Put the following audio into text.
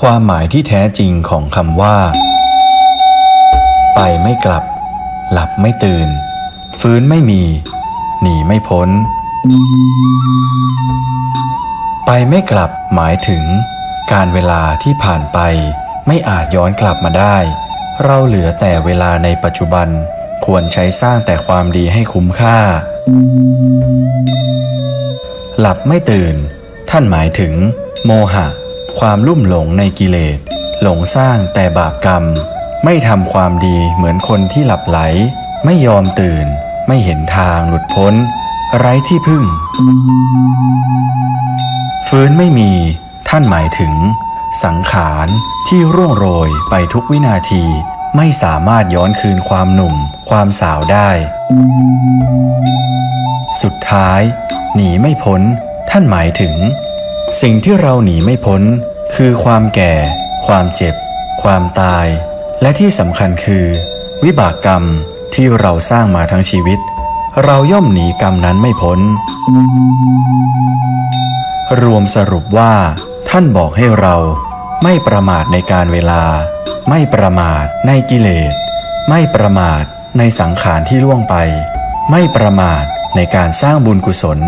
ความหมายที่แท้จริงของคำว่า ไปไม่กลับ หลับไม่ตื่น ฟื้นไม่มี หนีไม่พ้น ไปไม่กลับหมายถึง การเวลาที่ผ่านไปไม่อาจย้อนกลับมาได้ เราเหลือแต่เวลาในปัจจุบันควรใช้สร้างแต่ความดีให้คุ้มค่า หลับไม่ตื่น ท่านหมายถึง โมหะ ความลุ่มหลงในกิเลส หลงสร้างแต่บาปกรรม ไม่ทำความดีเหมือนคนที่หลับไหล ไม่ยอมตื่น ไม่เห็นทางหลุดพ้น ไร้ที่พึ่ง ฟื้นไม่มีท่านหมายถึง สังขารที่ร่วงโรยไปทุกวินาทีไม่สามารถย้อนคืนความหนุ่ม ความสาวได้ สุดท้าย หนีไม่พ้น ท่านหมายถึง สิ่งที่เราหนีไม่พ้น คือความแก่ ความเจ็บ ความตาย และที่สำคัญคือ วิบากกรรมที่เราสร้างมาทั้งชีวิต เราย่อมหนีกรรมนั้นไม่พ้น รวมสรุปว่า ท่านบอกให้เราไม่ประมาทในการเวลา ไม่ประมาทในกิเลส ไม่ประมาทในสังขารที่ล่วงไป ไม่ประมาทในการสร้างบุญกุศล